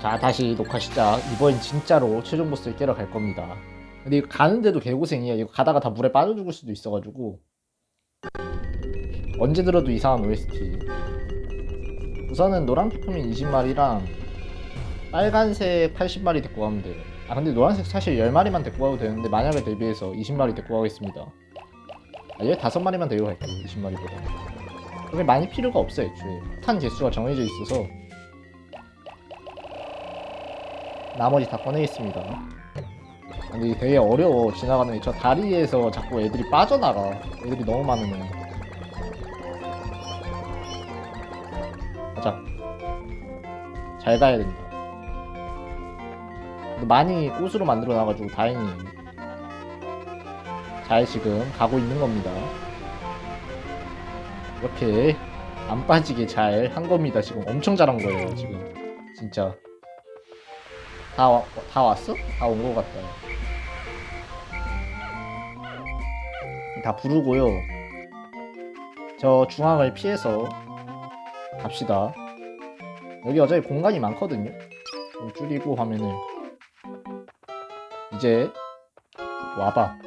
자 다시 녹화 시작. 이번엔 진짜로 최종 보스를 깨러 갈 겁니다. 근데 이거 가는데도 개고생이야. 이거 가다가 다 물에 빠져 죽을 수도 있어가지고. 언제 들어도 이상한 OST. 우선은 노란 피크민 20마리랑 빨간색 80마리 데리고 가면 돼요 아 근데 노란색 사실 10마리만 데리고 가도 되는데 만약에 대비해서 20마리 데리고 가겠습니다. 아, 15마리만 데리고 갈게요 20마리보다. 그게 많이 필요가 없어요 애초에. 탄 개수가 정해져 있어서 나머지 다 꺼내겠습니다. 근데 이게 되게 어려워 지나가는 게. 저 다리에서 자꾸 애들이 빠져나가. 애들이 너무 많으면. 가자. 잘 가야 된다. 많이 꽃으로 만들어 놔가지고 다행이에요. 잘 지금 가고 있는 겁니다. 이렇게 안 빠지게 잘 한 겁니다 지금. 엄청 잘한 거예요 지금. 진짜 다, 와, 다 왔어? 다 온 것 같다. 다 부르고요. 저 중앙을 피해서 갑시다. 여기 어차피 공간이 많거든요. 좀 줄이고 화면을. 이제 와봐.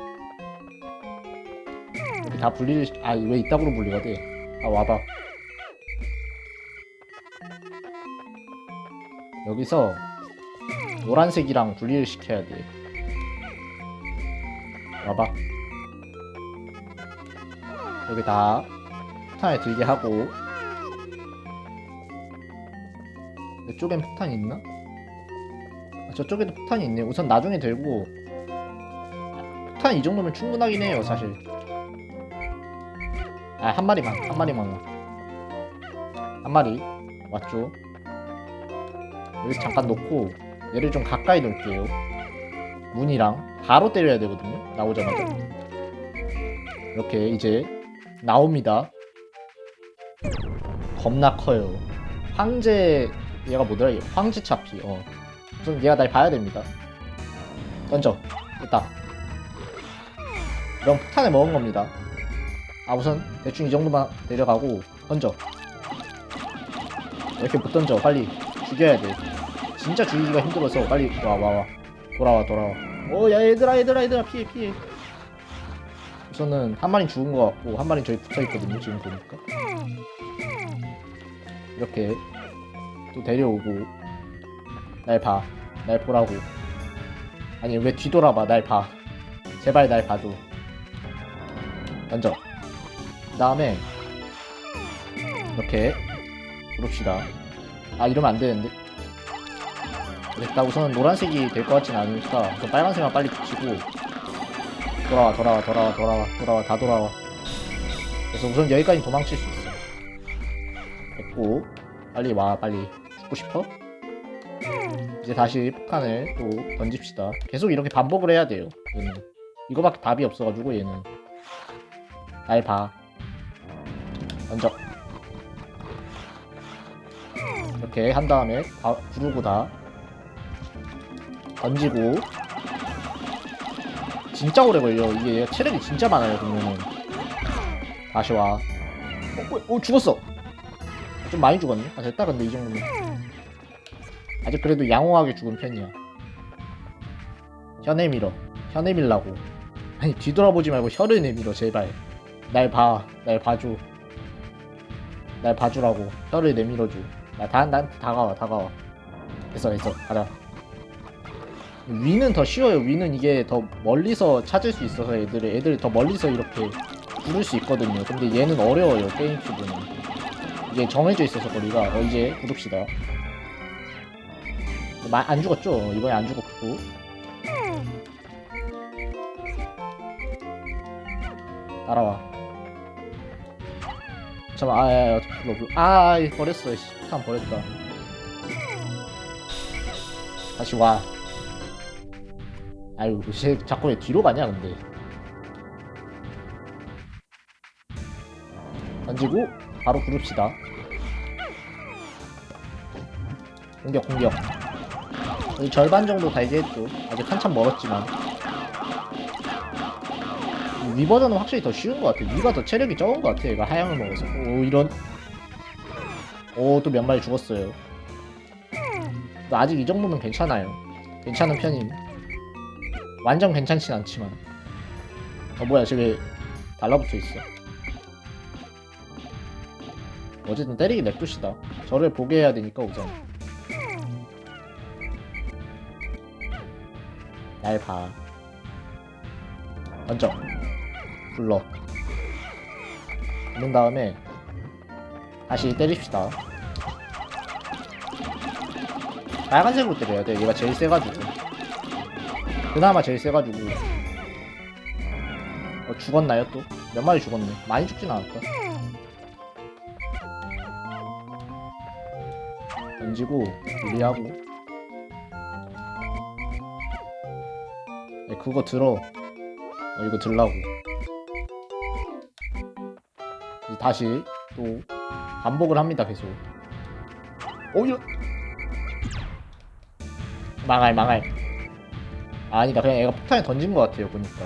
여기 다 분리를, 시- 아, 왜 이따구로 분리가 돼? 아, 와봐. 여기서 노란색이랑 분리를 시켜야 돼. 와봐. 여기 다 폭탄을 들게 하고 이쪽엔 폭탄이 있나? 아, 저쪽에도 폭탄이 있네. 우선 나중에 들고 폭탄 이 정도면 충분하긴 해요, 사실. 아, 한 마리만, 한 마리만. 한 마리 왔죠? 여기서 잠깐 놓고 얘를 좀 가까이 놓을게요. 문이랑 바로 때려야 되거든요. 나오자마자. 이렇게 이제 나옵니다. 겁나 커요. 황제 얘가 뭐더라? 얘 황제 차피. 어. 우선 얘가 날 봐야 됩니다. 던져. 됐다. 이런 폭탄을 먹은 겁니다. 아 우선 대충 이 정도만 내려가고 던져. 이렇게 못 던져. 빨리 죽여야 돼. 진짜 죽이기가 힘들어서 빨리 와와 와. 돌아와 돌아와. 어야 얘들아 얘들아 얘들아 피해 피해. 우선은 한 마리 죽은 것 같고 한 마리 저기 붙어있거든요 지금 보니까. 이렇게 또 데려오고 날 봐. 날 보라고. 아니 왜 뒤돌아봐 날 봐. 제발 날 봐줘 던져. 그 다음에 이렇게 부릅시다. 아 이러면 안 되는데 일단 우선은 노란색이 될 것 같진 않으니까 그 빨간색만 빨리 붙이고. 돌아와 돌아와 돌아와 돌아와 돌아와 다 돌아와. 그래서 우선 여기까지 도망칠 수 있어 됐고 빨리 와 빨리. 죽고 싶어? 이제 다시 폭탄을 또 던집시다. 계속 이렇게 반복을 해야 돼요 얘는. 이거밖에 답이 없어가지고 얘는. 날봐. 던져. 이렇게 한 다음에 바, 부르고 다 던지고. 진짜 오래 걸려. 이게 체력이 진짜 많아요 보면은. 다시 와. 어, 어, 어, 죽었어. 좀 많이 죽었네. 아 됐다 근데 이 정도면. 아직 그래도 양호하게 죽은 편이야. 혀 내밀어. 혀 내밀라고. 아니 뒤돌아보지 말고 혀를 내밀어 제발. 날 봐. 날 봐줘. 날 봐주라고. 혀를 내밀어줘. 나다 난 다가와 다가와. 됐어 됐어. 가자 위는 더 쉬워요. 위는 이게 더 멀리서 찾을 수 있어서 애들을 애들 더 멀리서 이렇게 부를 수 있거든요. 근데 얘는 어려워요. 게임 큐브는 이게 정해져 있어서 거리가 어 이제 부릅시다. 마, 안 죽었죠? 이번에 안 죽었고 따라와. 잠깐 아야 야, 불러 불러 아 이, 버렸어 씨 폭탄 버렸다. 다시 와. 아유, 쟤 자꾸 왜 뒤로 가냐, 근데. 던지고, 바로 부릅시다. 공격, 공격. 절반 정도 달게했죠. 아직 한참 멀었지만. 위 버전은 확실히 더 쉬운 것 같아. 위가 더 체력이 적은 것 같아. 얘가 하향을 먹어서. 오, 이런. 오, 또 몇 마리 죽었어요. 또 아직 이 정도면 괜찮아요. 괜찮은 편임. 완전 괜찮진 않지만. 어 뭐야 저기 달라붙어 있어. 어쨌든 때리기 냅둡시다. 저를 보게 해야 되니까 우선. 날 봐. 던져. 불러. 부른 다음에 다시 때립시다. 빨간색으로 때려야 돼. 얘가 제일 세가지고. 그나마 제일 세가지고. 어, 죽었나요 또? 몇 마리 죽었네. 많이 죽진 않았다. 던지고 유리하고. 네, 그거 들어. 어, 이거 들라고. 이제 다시 또 반복을 합니다 계속. 오 이런. 망할 망할 아니다 그냥 얘가 폭탄에 던진 것 같아요 보니까.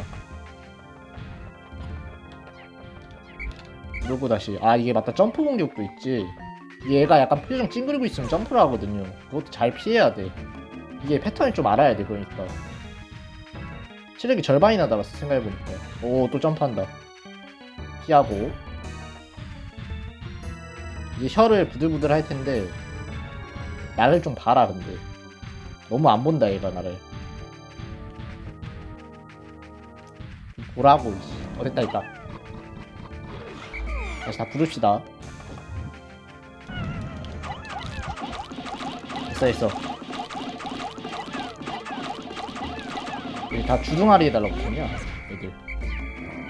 그러고 다시 아 이게 맞다. 점프 공격도 있지. 얘가 약간 표정 찡그리고 있으면 점프를 하거든요. 그것도 잘 피해야 돼. 이게 패턴을 좀 알아야 돼 그러니까. 체력이 절반이나 달았어 생각해보니까. 오 또 점프한다. 피하고. 이제 혀를 부들부들 할 텐데 나를 좀 봐라 근데. 너무 안 본다 얘가 나를 어 됐다 됐다 다시 다 부릅시다. 됐어 됐어. 여기 다 주둥아리 해달라고 했냐 애들.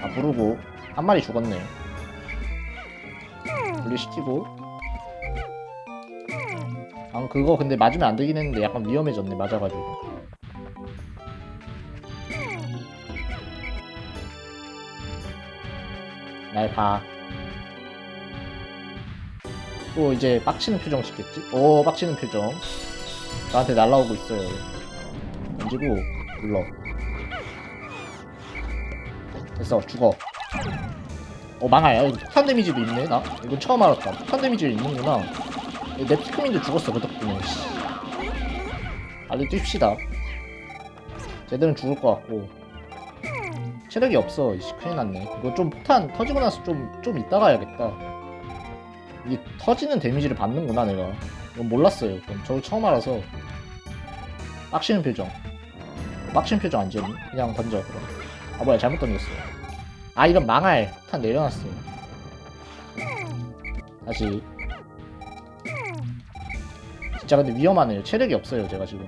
다 부르고. 한 마리 죽었네. 분리시키고. 아 그거 근데 맞으면 안 되긴 했는데 약간 위험해졌네 맞아가지고 날 봐. 또 이제 빡치는 표정 짓겠지? 오 빡치는 표정. 나한테 날라오고 있어요. 던지고 눌러. 됐어 죽어. 어 망할 야, 폭탄 데미지도 있네 나? 이건 처음 알았다. 폭탄 데미지 있는구나. 내 피크민도 죽었어 그 덕분에. 씨. 빨리 뜁시다. 쟤들은 죽을 것 같고 체력이 없어. 이씨 큰일 났네. 이거 좀 폭탄 터지고 나서 좀 좀 이따가 해야겠다. 이게 터지는 데미지를 받는구나 내가. 이건 몰랐어요 그럼 저 처음 알아서. 빡치는 표정. 빡치는 표정 안 지었니? 그냥 던져 그럼. 아 뭐야 잘못 던졌어 아 이런 망할 폭탄 내려놨어 다시. 진짜 근데 위험하네요. 체력이 없어요, 제가 지금.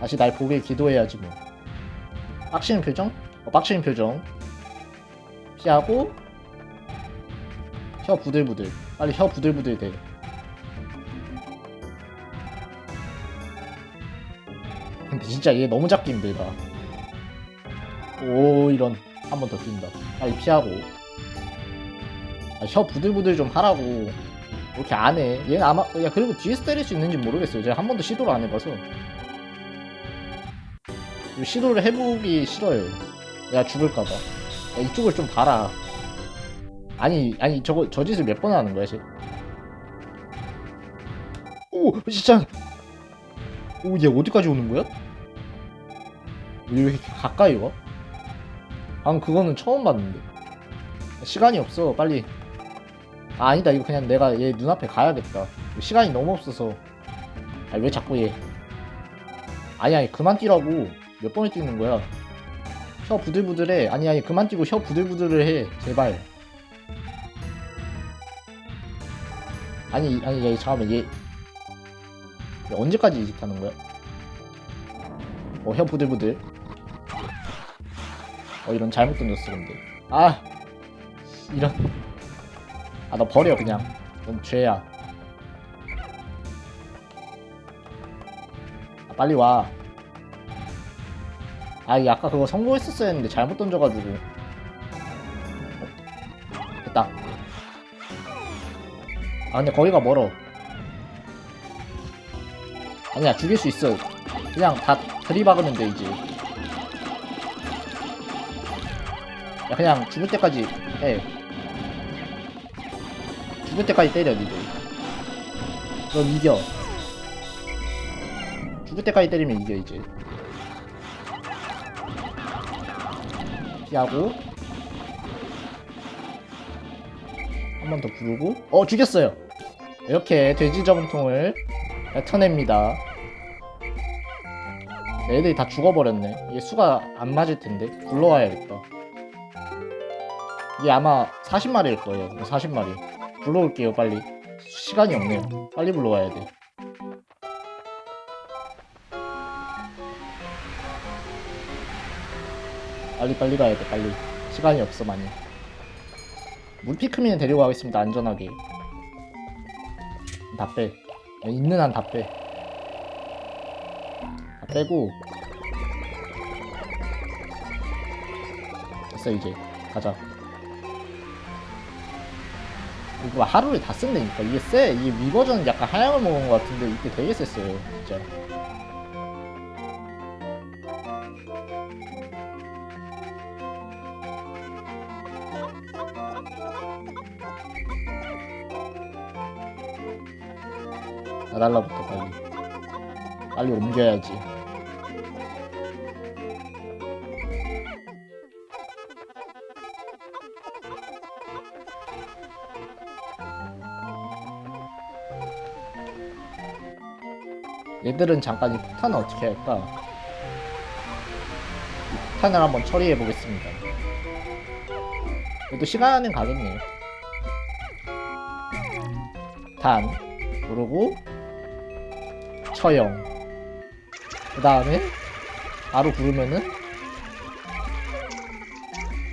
다시 날 보게 기도해야지 뭐. 빡치는 표정? 어, 빡치는 표정. 피하고 혀 부들부들. 빨리 혀 부들부들 대. 근데 진짜 얘 너무 잡기 힘들다. 오 이런 한 번 더 뛴다. 빨리 피하고. 아, 혀 부들부들 좀 하라고. 이렇게 안 해. 얘는 아마 야 그리고 뒤에서 때릴 수 있는지 모르겠어요. 제가 한 번도 시도를 안 해봐서 시도를 해보기 싫어요. 내가 죽을까봐. 야, 이쪽을 좀 봐라. 아니 아니 저거 저 짓을 몇 번 하는 거야 쟤? 오 진짜. 오 얘 어디까지 오는 거야? 왜 이렇게 가까이 와? 방금 그거는 처음 봤는데. 시간이 없어 빨리 아, 아니다 이거 그냥 내가 얘 눈앞에 가야겠다 시간이 너무 없어서 아니 왜 자꾸 얘 아니 아니 그만 뛰라고 몇 번을 뛰는 거야? 혀 부들부들해. 아니 아니 그만 뛰고 혀 부들부들을 해. 제발. 아니 아니 얘 잠깐만. 얘, 얘 언제까지 이짓 하는 거야? 어 혀 부들부들. 어 이런 잘못 던졌어 근데. 아! 이런. 아 너 버려 그냥. 넌 죄야. 아, 빨리 와 아, 이 아까 그거 성공했었어야 했는데 잘못 던져가지고. 어, 됐다. 아 근데 거기가 멀어. 아니야 죽일 수 있어. 그냥 다 들이박으면 돼 이제. 야 그냥 죽을 때까지 해. 죽을 때까지 때려 니들. 넌 이겨. 죽을 때까지 때리면 이겨 이제 피하고 한번 더 부르고 어 죽였어요 이렇게 돼지 저금통을 뱉어냅니다 애들이 다 죽어버렸네 이게 수가 안 맞을 텐데 불러와야겠다 이게 아마 40마리일 거예요 40마리 불러올게요 빨리 시간이 없네요 빨리 불러와야 돼 빨리 빨리 가야 돼 빨리. 시간이 없어 많이. 물피크민을 데리고 가겠습니다 안전하게. 다 빼. 있는 한 다빼. 다 빼고. 됐어 이제. 가자. 이거 하루에 다 쓴다니까. 이게 쎄. 이게 위버전은 약간 하향을 먹은 것 같은데 이게 되게 셌어요 진짜 나달라부터 빨리 빨리 옮겨야지 얘들은 잠깐 이 폭탄을 어떻게 할까? 이 폭탄을 한번 처리해 보겠습니다. 그래도 시간은 가겠네요. 단, 누르고, 처형. 그 다음에, 바로 부르면은,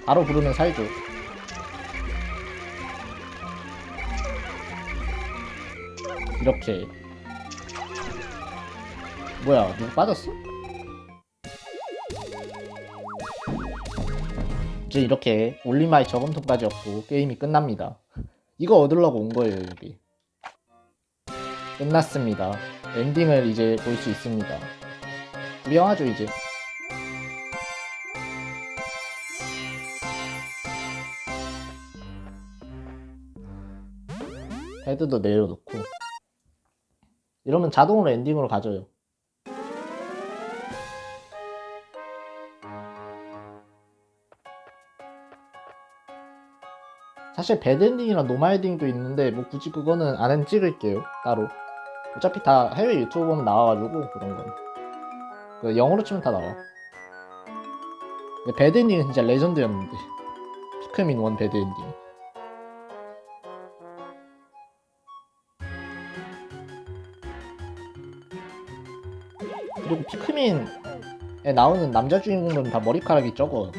바로 부르면 살죠. 이렇게. 뭐야, 누구 빠졌어? 이제 이렇게 올리마이 저금통까지 얻고 게임이 끝납니다. 이거 얻으려고 온 거예요, 여기. 끝났습니다. 엔딩을 이제 볼 수 있습니다. 구경하죠, 이제. 헤드도 내려놓고. 이러면 자동으로 엔딩으로 가져요. 사실 배드엔딩이랑 노말엔딩도 있는데 뭐 굳이 그거는 안 찍을게요 따로 어차피 다 해외 유튜브 보면 나와가지고 그런 건. 그 영어로 치면 다 나와. 배드엔딩은 진짜 레전드였는데. 피크민 원 배드엔딩. 그리고 피크민에 나오는 남자 주인공들은 다 머리카락이 적어.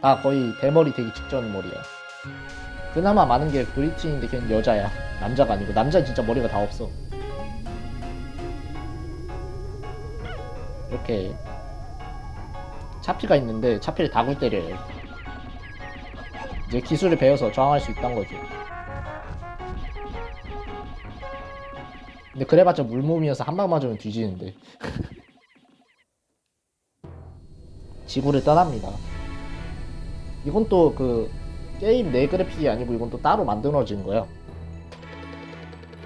다 거의 대머리 되기 직전 머리야. 그나마 많은 게 브리티인데 걔는 여자야. 남자가 아니고 남자 는 진짜 머리가 다 없어. 이렇게 차피가 있는데 차피를 다굴 때려요. 이제 기술을 배워서 저항할 수 있다는 거죠. 근데 그래봤자 물몸이어서 한 방 맞으면 뒤지는데. 지구를 떠납니다. 이건 또 그 게임 내 그래픽이 아니고 이건 또 따로 만들어진 거야.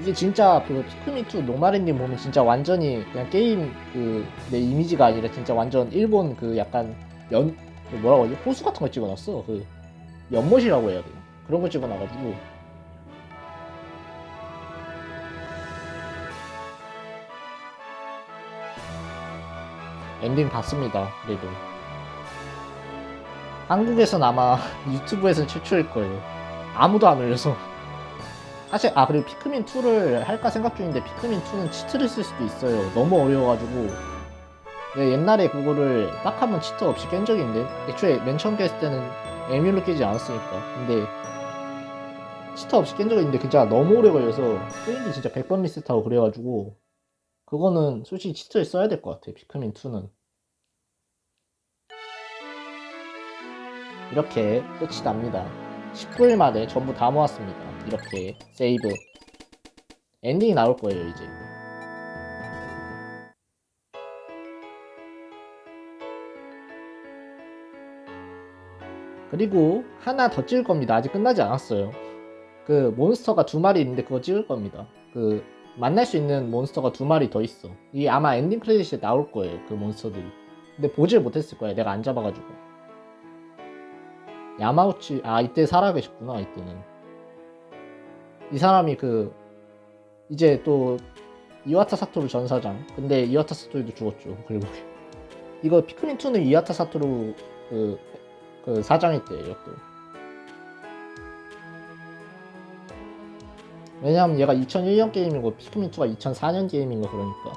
이게 진짜 그 피크미2 노마리님 보면 진짜 완전히 그냥 게임 그 내 이미지가 아니라 진짜 완전 일본 그 약간 연그 뭐라고 하지? 호수 같은 거 찍어놨어. 그 연못이라고 해야 돼. 그런 거 찍어놔가지고. 엔딩 봤습니다 그래도. 한국에선 아마 유튜브에선 최초일 거예요. 아무도 안 올려서 사실 아 그리고 피크민 2를 할까 생각 중인데 피크민 2는 치트를 쓸 수도 있어요. 너무 어려워가지고. 네, 옛날에 그거를 딱 한 번 치트 없이 깬 적이 있는데 애초에 맨 처음 깼을 때는 에뮬로 깨지 않았으니까. 근데 치트 없이 깬 적이 있는데 진짜 너무 오래 걸려서 게임이 진짜 100번 리셋하고 그래가지고 그거는 솔직히 치트를 써야 될 것 같아 피크민 2는. 이렇게 끝이 납니다. 19일 만에 전부 다 모았습니다 이렇게 세이브 엔딩이 나올 거예요 이제 그리고 하나 더 찍을 겁니다 아직 끝나지 않았어요 그 몬스터가 두 마리 있는데 그거 찍을 겁니다 그 만날 수 있는 몬스터가 두 마리 더 있어. 이게 아마 엔딩 크레딧에 나올 거예요. 그 몬스터들이. 근데 보질 못했을 거야. 내가 안 잡아가지고. 야마우치 아 이때 살아 계셨구나 이때는. 이 사람이 그 이제 또 이와타 사토루 전사장. 근데 이와타 사토루도 죽었죠. 결국에. 이거 피크민 2는 이와타 사토루 그, 그 사장했대요 또. 왜냐면 얘가 2001년 게임이고 피크민 2가 2004년 게임인 거 그러니까.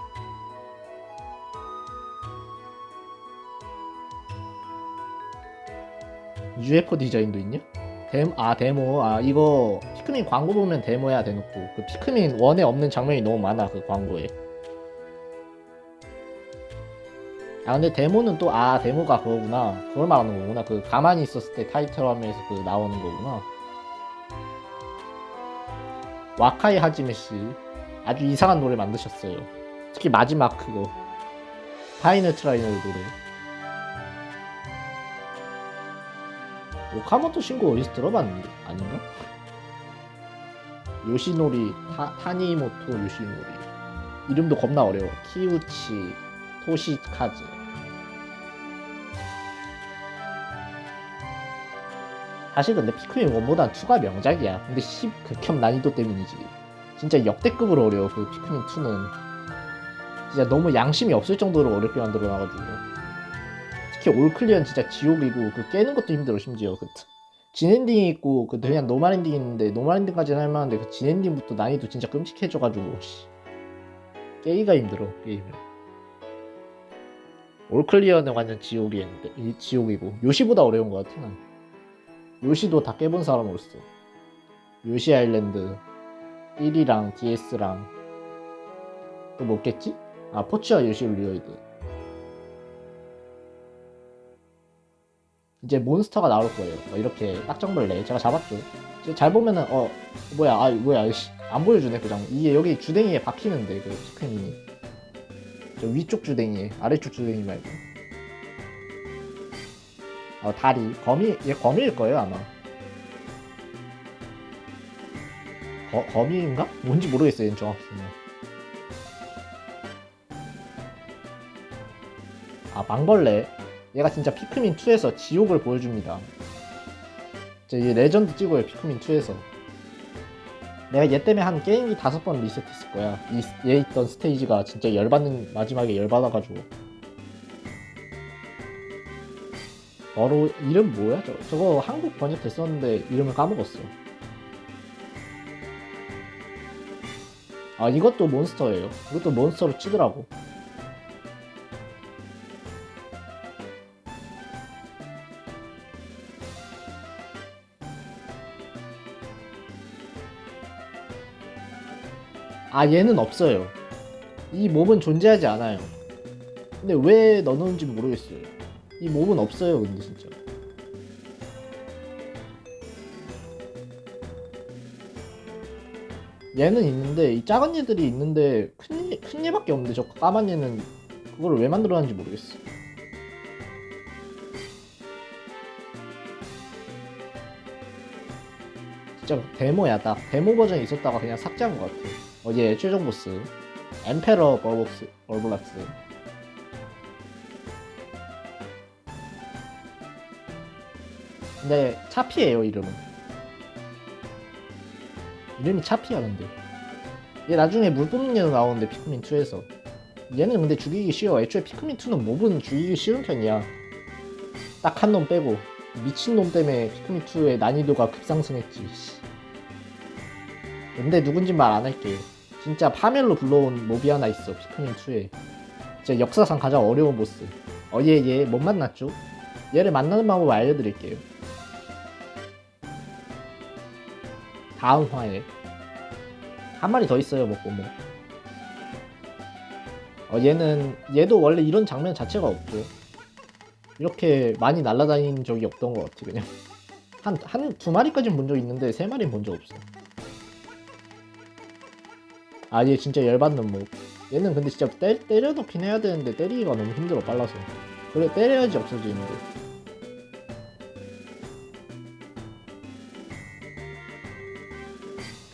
UFO 디자인도 있냐? 데모, 아 데모 아 이거 피크민 광고 보면 데모야 대놓고 그 피크민 1에 없는 장면이 너무 많아 그 광고에. 아 근데 데모는 또 아 데모가 그거구나. 그걸 말하는 거구나. 그 가만히 있었을 때 타이틀 화면에서 그 나오는 거구나. 와카이 하지메 씨. 아주 이상한 노래 만드셨어요. 특히 마지막 그거. 파이널 트라이널 노래. 오카모토 신고 어디서 들어봤는데? 아닌가? 요시노리 타, 타니모토 요시노리. 이름도 겁나 어려워. 키우치 토시카즈. 사실 근데 피크민 1보단 2가 명작이야. 근데 10 극혐 난이도 때문이지. 진짜 역대급으로 어려워 그 피크민 2는. 진짜 너무 양심이 없을 정도로 어렵게 만들어 놔가지고. 특히 올클리언 진짜 지옥이고 그 깨는 것도 힘들어 심지어. 그 진엔딩이 있고 그 그냥 노말 엔딩 있는데 노말 엔딩까지는 할만한데 그 진엔딩부터 난이도 진짜 끔찍해져가지고 씨. 깨기가 힘들어 게임을 올클리어는 완전 지옥이었는데 이 지옥이고 요시보다 어려운 것 같아 난 요시도 다 깨본 사람으로서 요시 아일랜드 1이랑 DS랑 또뭐 깼지? 아 포츠와 요시 리얼드 이제 몬스터가 나올 거예요. 어, 이렇게 딱정벌레 제가 잡았죠. 잘 보면은 어 뭐야 아 뭐야 씨, 안 보여주네 그장 이게 여기 주댕이에 박히는데 그 피크님이. 저 위쪽 주댕이에 아래쪽 주댕이 말고. 어 다리. 거미 얘 거미일 거예요 아마. 거, 거미인가? 뭔지 모르겠어요 얘는 정확히는. 아 망벌레 얘가 진짜 피크민 2에서 지옥을 보여줍니다. 이제 레전드 찍어요 피크민 2에서. 내가 얘 때문에 한 게임기 다섯 번 리셋했을 거야. 이, 얘 있던 스테이지가 진짜 열받는 마지막에 열받아가지고. 바로 이름 뭐야? 저, 저거 한국 번역 됐었는데 이름을 까먹었어. 아 이것도 몬스터예요. 이것도 몬스터로 치더라고. 아 얘는 없어요. 이 몸은 존재하지 않아요. 근데 왜 넣어놓은지 모르겠어요. 이 몸은 없어요 근데 진짜. 얘는 있는데 이 작은 얘들이 있는데 큰, 얘, 큰 얘밖에 없는데 저 까만 얘는 그걸 왜 만들어놨는지 모르겠어. 진짜 데모야 딱 데모 버전이 있었다가 그냥 삭제한 것 같아. 어제 최종 보스 엠페러 버복스 얼블락스. 근데 차피예요 이름은. 이름이 차피야 근데. 얘 나중에 물 뽑는 얘도 나오는데 피크민 2에서. 얘는 근데 죽이기 쉬워. 애초에 피크민 2는 몹은 죽이기 쉬운 편이야. 딱 한 놈 빼고. 미친 놈 때문에 피크민 2의 난이도가 급상승했지 근데 누군지 말 안 할게요 진짜 파멸로 불러온 몹이 하나 있어 피크민 2에. 진짜 역사상 가장 어려운 보스. 어얘 얘못 만났죠? 얘를 만나는 방법 알려드릴게요. 다음 화에. 한 마리 더 있어요 먹고 뭐 어, 얘는 얘도 원래 이런 장면 자체가 없고. 이렇게 많이 날아다니는 적이 없던 것 같아 그냥. 한 한 두 마리까지는 본 적 있는데 세 마리는 본 적 없어 아얘 진짜 열받는 뭐. 얘는 근데 진짜 때, 때려놓긴 해야 되는데 때리기가 너무 힘들어 빨라서. 그래 때려야지 없어지는데.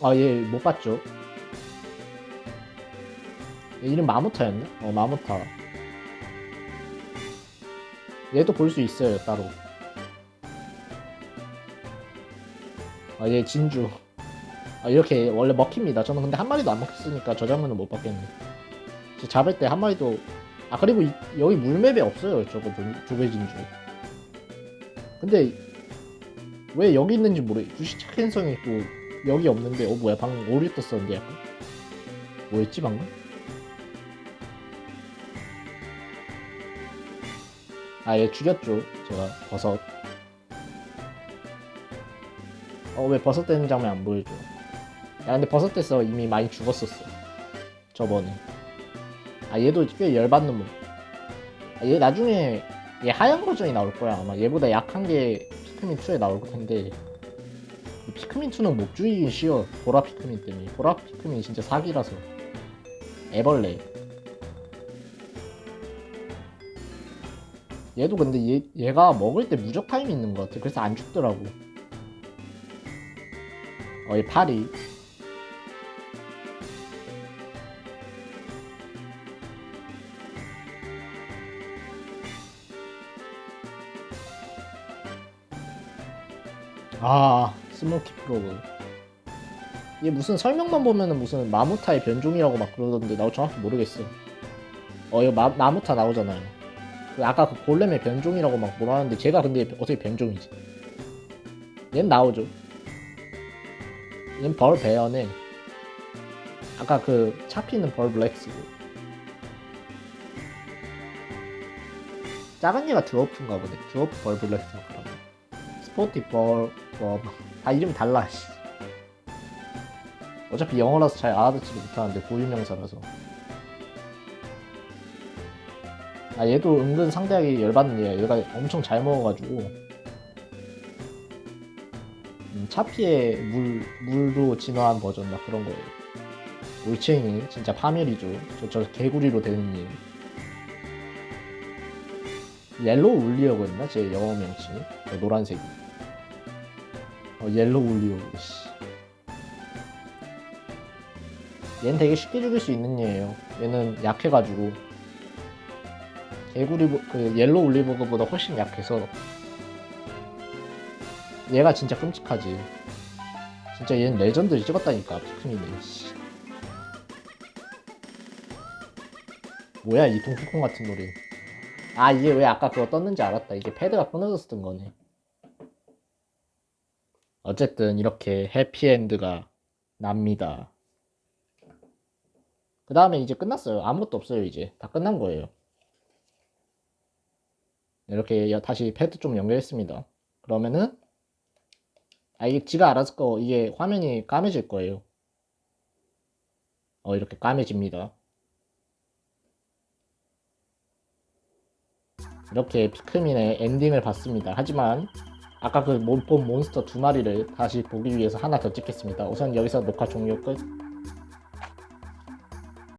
아 얘 못 봤죠? 얘 이름 마무타였나? 어 마무타. 얘도 볼 수 있어요 따로. 아 얘 진주 아 이렇게 원래 먹힙니다. 저는 근데 한 마리도 안 먹혔으니까 저 장면은 못 봤겠네. 저 잡을 때 한 마리도 아 그리고 이- 여기 물맵에 없어요 저거 조- 조배진주. 근데 왜 여기 있는지 모르 주시착 행성이 있고 여기 없는데 어 뭐야 방금 오류 떴었는데 약간? 뭐였지 방금? 아 얘 죽였죠 제가. 버섯. 어왜 버섯 되는 장면 안 보여줘 야 근데 버섯 돼서 이미 많이 죽었었어. 저번에. 아 얘도 꽤 열받는 놈. 아, 얘 나중에 얘 하얀 버전이 나올 거야. 아마 얘보다 약한 게 피크민 2에 나올 텐데. 이 피크민 2는 못 죽이긴 쉬워. 보라 피크민 때문에. 보라 피크민 진짜 사기라서. 애벌레. 얘도 근데 얘, 얘가 먹을 때 무적 타임이 있는 것 같아. 그래서 안 죽더라고. 어얘 파리 아 스모키 프로브. 얘 무슨 설명만 보면은 무슨 마무타의 변종이라고 막 그러던데 나도 정확히 모르겠어. 어 이거 마, 마무타 나오잖아요. 그 아까 그 골렘의 변종이라고 막 뭐라 하는데 제가 근데 어떻게 변종이지? 얘는 나오죠. 얘는 벌 배연에 아까 그 차피는 벌 블랙스고. 작은 얘가 드워프인가 보네. 드워프 벌 블랙스인가 그러면 스포티 벌, 뭐, 다 이름 달라, 씨. 어차피 영어라서 잘 알아듣지도 못하는데, 고유명사라서. 아, 얘도 은근 상대하기 열받는 얘야. 얘가 엄청 잘 먹어가지고. 음, 차피의 물, 물로 진화한 버전, 막 그런 거예요. 올챙이, 진짜 파멸이죠. 저, 저 개구리로 되는 얘. 옐로우 울리어고 했나? 제 영어 명칭이. 저 노란색이. 어, 옐로우 울리오. 씨. 얘는 되게 쉽게 죽일 수 있는 얘예요. 얘는 약해가지고. 개구리, 보- 그, 옐로우 울리버그보다 훨씬 약해서. 얘가 진짜 끔찍하지. 진짜 얘는 레전드 찍었다니까, 피크민이. 씨. 뭐야, 이 동키콩 같은 노래. 아 이게 왜 아까 그거 떴는지 알았다 이게 패드가 뜬 거네 어쨌든 이렇게 해피엔드가 납니다. 그 다음에 이제 끝났어요. 아무것도 없어요 이제. 다 끝난 거예요. 이렇게 여- 다시 패드 좀 연결했습니다. 그러면은 아 이게 지가 알아서 거 이게 화면이 까매질 거예요. 어 이렇게 까매집니다. 이렇게 피크민의 엔딩을 봤습니다. 하지만 아까 그 본 몬스터 두 마리를 다시 보기 위해서 하나 더 찍겠습니다. 우선 여기서 녹화 종료 끝.